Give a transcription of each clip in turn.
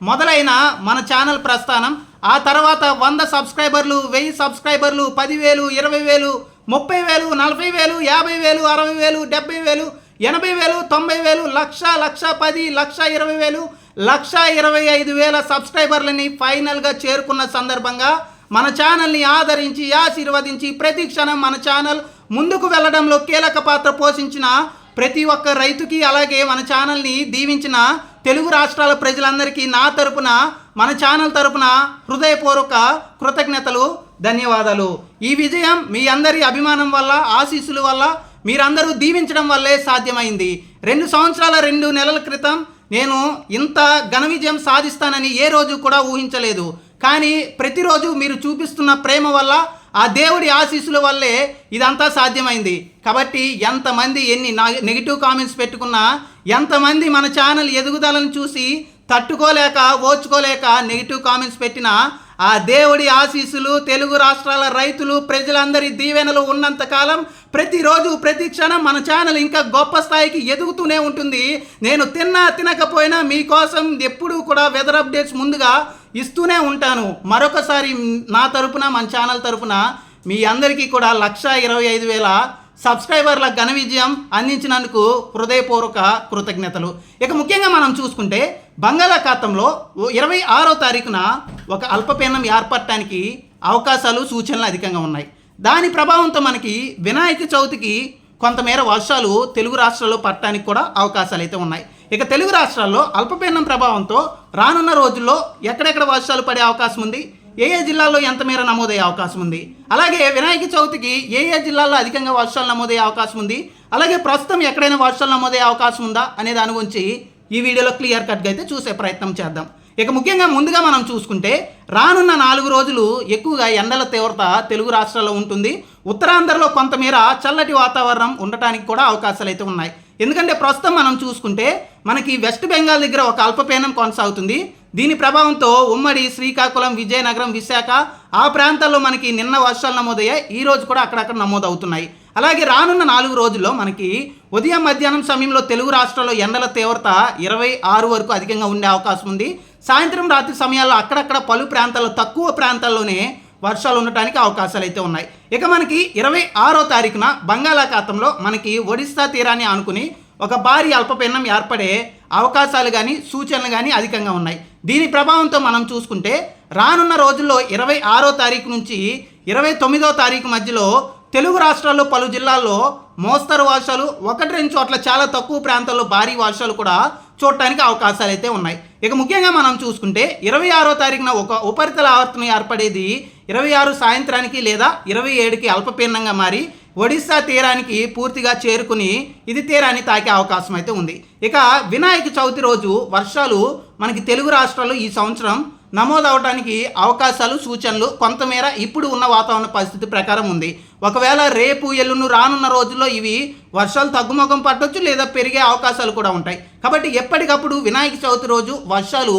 మొదలైన మన ఛానల్ ప్రస్థానం. ఆ తర్వాత వంద సబ్స్క్రైబర్లు వెయ్యి సబ్స్క్రైబర్లు పదివేలు ఇరవై వేలు ముప్పై వేలు నలభై వేలు యాభై వేలు అరవై వేలు డెబ్బై వేలు ఎనభై వేలు తొంభై వేలు లక్ష లక్ష పది లక్ష ఇరవై వేలు లక్ష ఇరవై ఐదు వేల సబ్స్క్రైబర్లని ఫైనల్గా చేరుకున్న సందర్భంగా మన ఛానల్ని ఆదరించి ఆశీర్వదించి ప్రతి క్షణం మన ఛానల్ ముందుకు వెళ్ళడంలో కీలక పాత్ర పోషించిన ప్రతి ఒక్క రైతుకి అలాగే మన ఛానల్ని దీవించిన తెలుగు రాష్ట్రాల ప్రజలందరికీ నా తరపున మన ఛానల్ తరపున హృదయపూర్వక కృతజ్ఞతలు ధన్యవాదాలు. ఈ విజయం మీ అందరి అభిమానం వల్ల ఆశీస్సుల వల్ల మీరందరూ దీవించడం వల్లే సాధ్యమైంది. రెండు సంవత్సరాల రెండు నెలల క్రితం నేను ఇంత ఘన విజయం సాధిస్తానని ఏ రోజు కూడా ఊహించలేదు. కానీ ప్రతిరోజు మీరు చూపిస్తున్న ప్రేమ వల్ల ఆ దేవుడి ఆశీస్సుల వల్లే ఇదంతా సాధ్యమైంది. కాబట్టి ఎంతమంది ఎన్ని నెగిటివ్ కామెంట్స్ పెట్టుకున్నా ఎంతమంది మన ఛానల్ ఎదుగుదలను చూసి తట్టుకోలేక ఓచుకోలేక నెగిటివ్ కామెంట్స్ పెట్టినా ఆ దేవుడి ఆశీస్సులు తెలుగు రాష్ట్రాల రైతులు ప్రజలందరి దీవెనలు ఉన్నంతకాలం ప్రతిరోజు ప్రతి క్షణం మన ఛానల్ ఇంకా గొప్ప స్థాయికి ఎదుగుతూనే ఉంటుంది. నేను తిన్నా తినకపోయినా మీకోసం ఎప్పుడూ కూడా వెదర్ అప్డేట్స్ ముందుగా ఇస్తూనే ఉంటాను. మరొకసారి నా తరపున మన ఛానల్ తరపున మీ అందరికీ కూడా లక్ష ఇరవై ఐదు వేల సబ్స్క్రైబర్ల ఘన విజయం అందించినందుకు హృదయపూర్వక కృతజ్ఞతలు. ఇక ముఖ్యంగా మనం చూసుకుంటే బంగాళాఖాతంలో ఇరవై ఆరో తారీఖున ఒక అల్పపీడనం ఏర్పడటానికి అవకాశాలు సూచనలు అధికంగా ఉన్నాయి. దాని ప్రభావంతో మనకి వినాయక చవితికి కొంతమేర వర్షాలు తెలుగు రాష్ట్రాల్లో పడటానికి కూడా అవకాశాలు అయితే ఉన్నాయి. ఇక తెలుగు రాష్ట్రాల్లో అల్పపీడనం ప్రభావంతో రానున్న రోజుల్లో ఎక్కడెక్కడ వర్షాలు పడే అవకాశం ఉంది? ఏ ఏ జిల్లాల్లో ఎంత మేర నమోదయ్యే అవకాశం ఉంది? అలాగే వినాయక చవితికి ఏ ఏ జిల్లాల్లో అధికంగా వర్షాలు నమోదయ్యే అవకాశం ఉంది? అలాగే ప్రస్తుతం ఎక్కడైనా వర్షాలు నమోదయ్యే అవకాశం ఉందా? అనే దాని గురించి ఈ వీడియోలో క్లియర్ కట్గా అయితే చూసే ప్రయత్నం చేద్దాం. ఇక ముఖ్యంగా ముందుగా మనం చూసుకుంటే రానున్న నాలుగు రోజులు ఎక్కువగా ఎండల తీవ్రత తెలుగు రాష్ట్రాల్లో ఉంటుంది. ఉత్తరాంధ్రలో కొంతమేర చల్లటి వాతావరణం ఉండటానికి కూడా అవకాశాలు అయితే ఉన్నాయి. ఎందుకంటే ప్రస్తుతం మనం చూసుకుంటే మనకి వెస్ట్ బెంగాల్ దగ్గర ఒక అల్పపీడనం కొనసాగుతుంది. దీని ప్రభావంతో ఉమ్మడి శ్రీకాకుళం విజయనగరం విశాఖ ఆ ప్రాంతాల్లో మనకి నిన్న వర్షాలు నమోదయ్యాయి. ఈ రోజు కూడా అక్కడక్కడ నమోదవుతున్నాయి. అలాగే రానున్న నాలుగు రోజుల్లో మనకి ఉదయం మధ్యాహ్నం సమయంలో తెలుగు రాష్ట్రాల్లో ఎండల తీవ్రత ఇరవై ఆరు వరకు అధికంగా ఉండే అవకాశం ఉంది. సాయంత్రం రాత్రి సమయాల్లో అక్కడక్కడ పలు ప్రాంతాల్లో తక్కువ ప్రాంతాల్లోనే వర్షాలు ఉండటానికి అవకాశాలు అయితే ఉన్నాయి. ఇక మనకి ఇరవై ఆరో తారీఖున బంగాళాఖాతంలో మనకి ఒడిస్సా తీరాన్ని ఆనుకుని ఒక భారీ అల్పపీడనం ఏర్పడే అవకాశాలు కానీ సూచనలు కానీ అధికంగా ఉన్నాయి. దీని ప్రభావంతో మనం చూసుకుంటే రానున్న రోజుల్లో ఇరవై ఆరో తారీఖు నుంచి ఇరవై తొమ్మిదో తారీఖు మధ్యలో తెలుగు రాష్ట్రాల్లో పలు జిల్లాల్లో మోస్తరు వర్షాలు ఒకటి రెండు చోట్ల చాలా తక్కువ ప్రాంతాల్లో భారీ వర్షాలు కూడా చూడటానికి అవకాశాలు అయితే ఉన్నాయి. ఇక ముఖ్యంగా మనం చూసుకుంటే ఇరవై ఆరో తారీఖున ఒక ఉపరితల ఆవర్తనం ఏర్పడేది ఇరవై ఆరు సాయంత్రానికి లేదా ఇరవై ఏడుకి అల్పపీడనంగా మారి ఒడిశా తీరానికి పూర్తిగా చేరుకుని ఇది తీరాన్ని తాకే అవకాశం అయితే ఉంది. ఇక వినాయక చవితి రోజు వర్షాలు మనకి తెలుగు రాష్ట్రాల్లో ఈ సంవత్సరం నమోదవడానికి అవకాశాలు సూచనలు కొంతమేర ఇప్పుడు ఉన్న వాతావరణ పరిస్థితి ప్రకారం ఉంది. ఒకవేళ రేపు ఎల్లుండు రానున్న రోజుల్లో ఇవి వర్షాలు తగ్గుముఖం పట్టొచ్చు లేదా పెరిగే అవకాశాలు కూడా ఉంటాయి. కాబట్టి ఎప్పటికప్పుడు వినాయక చవితి రోజు వర్షాలు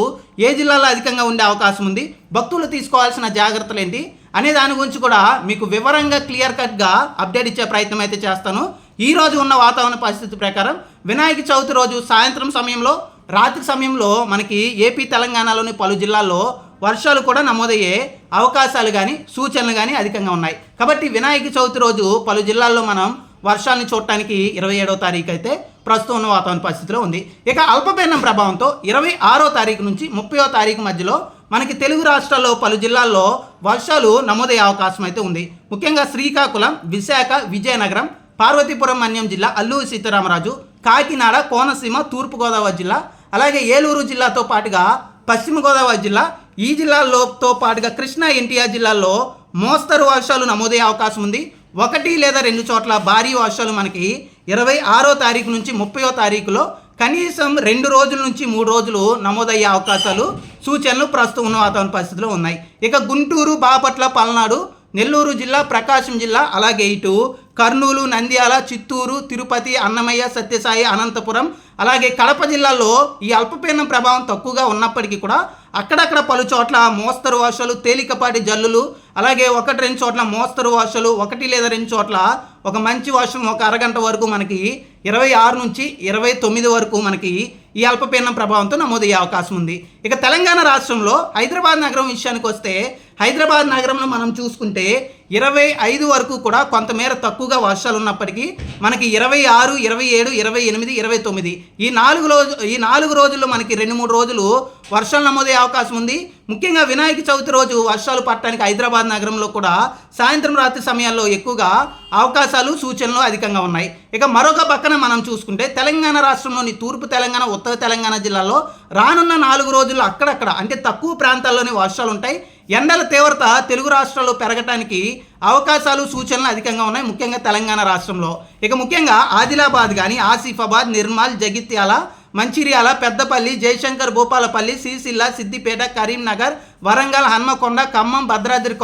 ఏ జిల్లాలో అధికంగా ఉండే అవకాశం ఉంది? భక్తులు తీసుకోవాల్సిన జాగ్రత్తలు ఏంటి? అనే దాని గురించి కూడా మీకు వివరంగా క్లియర్ కట్గా అప్డేట్ ఇచ్చే ప్రయత్నం అయితే చేస్తాను. ఈ రోజు ఉన్న వాతావరణ పరిస్థితి ప్రకారం వినాయక చవితి రోజు సాయంత్రం సమయంలో రాత్రి సమయంలో మనకి ఏపీ తెలంగాణలోని పలు జిల్లాల్లో వర్షాలు కూడా నమోదయ్యే అవకాశాలు కానీ సూచనలు కానీ అధికంగా ఉన్నాయి. కాబట్టి వినాయక చవితి రోజు పలు జిల్లాల్లో మనం వర్షాలను చూడటానికి ఇరవై ఏడవ తారీఖు అయితే ప్రస్తుతం ఉన్న వాతావరణ పరిస్థితిలో ఉంది. ఇక అల్పపీడనం ప్రభావంతో ఇరవై ఆరో తారీఖు నుంచి ముప్పయో తారీఖు మధ్యలో మనకి తెలుగు రాష్ట్రాల్లో పలు జిల్లాల్లో వర్షాలు నమోదయ్యే అవకాశం అయితే ఉంది. ముఖ్యంగా శ్రీకాకుళం విశాఖ విజయనగరం పార్వతీపురం మన్యం జిల్లా అల్లూరి సీతారామరాజు కాకినాడ కోనసీమ తూర్పుగోదావరి జిల్లా అలాగే ఏలూరు జిల్లాతో పాటుగా పశ్చిమ గోదావరి జిల్లా ఈ జిల్లాల్లోతో పాటుగా కృష్ణా ఎన్టీఆర్ జిల్లాల్లో మోస్తరు వర్షాలు నమోదయ్యే అవకాశం ఉంది. ఒకటి లేదా రెండు చోట్ల భారీ వర్షాలు మనకి ఇరవై ఆరో తారీఖు నుంచి ముప్పయో తారీఖులో కనీసం రెండు రోజుల నుంచి మూడు రోజులు నమోదయ్యే అవకాశాలు సూచనలు ప్రస్తుతం ఉన్న వాతావరణ పరిస్థితిలో ఉన్నాయి. ఇక గుంటూరు బాపట్ల పల్నాడు నెల్లూరు జిల్లా ప్రకాశం జిల్లా అలాగే ఇటు కర్నూలు నంద్యాల చిత్తూరు తిరుపతి అన్నమయ్య సత్యసాయి అనంతపురం అలాగే కడప జిల్లాలో ఈ అల్పపీడనం ప్రభావం తక్కువగా ఉన్నప్పటికీ కూడా అక్కడక్కడ పలు చోట్ల మోస్తరు వర్షాలు తేలికపాటి జల్లులు అలాగే ఒకటి రెండు చోట్ల మోస్తరు వర్షాలు ఒకటి లేదా రెండు చోట్ల ఒక మంచి వర్షం ఒక అరగంట వరకు మనకి ఇరవై ఆరు నుంచి ఇరవై తొమ్మిది వరకు మనకి ఈ అల్పపీడనం ప్రభావంతో నమోదయ్యే అవకాశం ఉంది. ఇక తెలంగాణ రాష్ట్రంలో హైదరాబాద్ నగరం విషయానికి వస్తే హైదరాబాద్ నగరంలో మనం చూసుకుంటే ఇరవై ఐదు వరకు కూడా కొంతమేర తక్కువగా వర్షాలు ఉన్నప్పటికీ మనకి ఇరవై ఆరు ఇరవై ఏడు ఇరవై ఎనిమిది ఇరవై తొమ్మిది ఈ నాలుగు రోజు ఈ నాలుగు రోజుల్లో మనకి రెండు మూడు రోజులు వర్షాలు నమోదయ్యే అవకాశం ఉంది. ముఖ్యంగా వినాయక చవితి రోజు వర్షాలు పట్టడానికి హైదరాబాద్ నగరంలో కూడా సాయంత్రం రాత్రి సమయాల్లో ఎక్కువగా అవకాశాలు సూచనలు అధికంగా ఉన్నాయి. ఇక మరొక పక్కన మనం చూసుకుంటే తెలంగాణ రాష్ట్రంలోని తూర్పు తెలంగాణ ఉత్తర తెలంగాణ జిల్లాలో రానున్న నాలుగు రోజుల్లో అక్కడక్కడ అంటే తక్కువ ప్రాంతాల్లోని వర్షాలు ఉంటాయి. ఎండల తీవ్రత తెలుగు రాష్ట్రాల్లో పెరగటానికి అవకాశాలు సూచనలు అధికంగా ఉన్నాయి. ముఖ్యంగా తెలంగాణ రాష్ట్రంలో. ఇక ముఖ్యంగా ఆదిలాబాద్ కానీ ఆసిఫాబాద్ నిర్మల్ జగిత్యాల మంచిర్యాల పెద్దపల్లి జయశంకర్ భూపాలపల్లి సిరిసిల్ల సిద్దిపేట కరీంనగర్ వరంగల్ హన్మకొండ ఖమ్మం భద్రాద్రి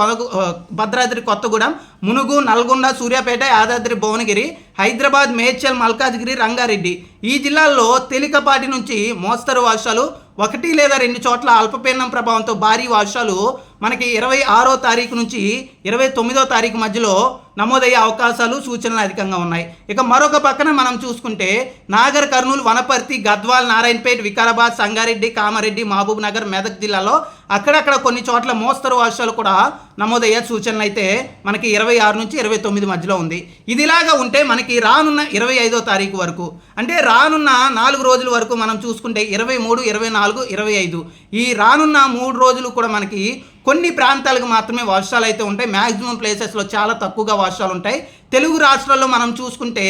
భద్రాద్రి కొత్తగూడెం మునుగు నల్గొండ సూర్యాపేట యాదాద్రి భువనగిరి హైదరాబాద్ మేడ్చల్ మల్కాజ్గిరి రంగారెడ్డి. ఈ జిల్లాల్లో తేలికపాటి నుంచి మోస్తరు వర్షాలు ఒకటి లేదా రెండు చోట్ల అల్పపీడనం ప్రభావంతో భారీ వర్షాలు మనకి ఇరవై ఆరో తారీఖు నుంచి ఇరవై తొమ్మిదో తారీఖు మధ్యలో నమోదయ్యే అవకాశాలు సూచనలు అధికంగా ఉన్నాయి. ఇక మరొక పక్కన మనం చూసుకుంటే నాగర్ కర్నూలు వనపర్తి గద్వాల్ నారాయణపేట్ వికారాబాద్ సంగారెడ్డి కామారెడ్డి మహబూబ్ నగర్ మెదక్ జిల్లాలో అక్కడక్కడ కొన్ని చోట్ల మోస్తరు వర్షాలు కూడా నమోదయ్యే సూచనలు అయితే మనకి ఇరవై ఆరు నుంచి ఇరవై తొమ్మిది మధ్యలో ఉంది. ఇదిలాగా ఉంటే మనకి రానున్న ఇరవై ఐదో తారీఖు వరకు అంటే రానున్న నాలుగు రోజుల వరకు మనం చూసుకుంటే ఇరవై మూడు ఇరవై నాలుగు ఇరవై ఐదు. ఈ రానున్న మూడు రోజులు కూడా మనకి కొన్ని ప్రాంతాలకు మాత్రమే వర్షాలు అయితే ఉంటాయి. మ్యాక్సిమం ప్లేసెస్లో చాలా తక్కువగా వర్షాలు ఉంటాయి తెలుగు రాష్ట్రాల్లో మనం చూసుకుంటే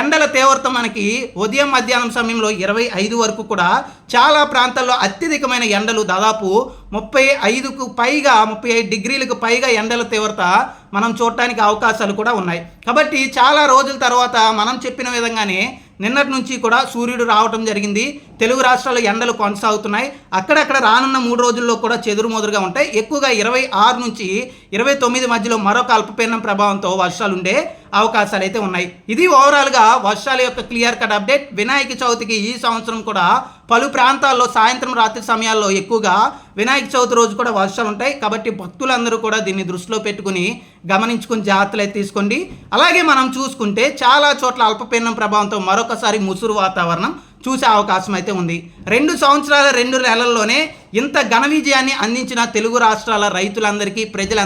ఎండల తీవ్రత మనకి ఉదయం మధ్యాహ్నం సమయంలో ఇరవై ఐదు వరకు కూడా చాలా ప్రాంతాల్లో అత్యధికమైన ఎండలు దాదాపు ముప్పై ఐదుకు పైగా ముప్పై ఐదు డిగ్రీలకు పైగా ఎండల తీవ్రత మనం చూడటానికి అవకాశాలు కూడా ఉన్నాయి. కాబట్టి చాలా రోజుల తర్వాత మనం చెప్పిన విధంగానే నిన్నటి నుంచి కూడా సూర్యుడు రావటం జరిగింది. తెలుగు రాష్ట్రాల్లో ఎండలు కొనసాగుతున్నాయి. అక్కడక్కడ రానున్న మూడు రోజుల్లో కూడా చెదురుమోదురుగా ఉంటాయి. ఎక్కువగా ఇరవై ఆరు నుంచి ఇరవై తొమ్మిది మధ్యలో మరొక అల్పపీడనం ప్రభావంతో వర్షాలు ఉండే అవకాశాలు అయితే ఉన్నాయి. ఇది ఓవరాల్గా వర్షాల యొక్క క్లియర్ కట్ అప్డేట్ వినాయక చవితికి ఈ సంవత్సరం కూడా పలు ప్రాంతాల్లో సాయంత్రం రాత్రి సమయాల్లో ఎక్కువగా వినాయక చవితి రోజు కూడా వర్షాలు ఉంటాయి. కాబట్టి భక్తులందరూ కూడా దీన్ని దృష్టిలో పెట్టుకుని గమనించుకుని జాగ్రత్తలు అయితే తీసుకోండి. అలాగే మనం చూసుకుంటే చాలా చోట్ల అల్పపీడనం ప్రభావంతో మరొకసారి ముసురు వాతావరణం చూసే అవకాశం అయితే ఉంది. రెండు సంవత్సరాల రెండు నెలల్లోనే ఇంత ఘన విజయాన్ని అందించిన తెలుగు రాష్ట్రాల రైతులందరికీ ప్రజల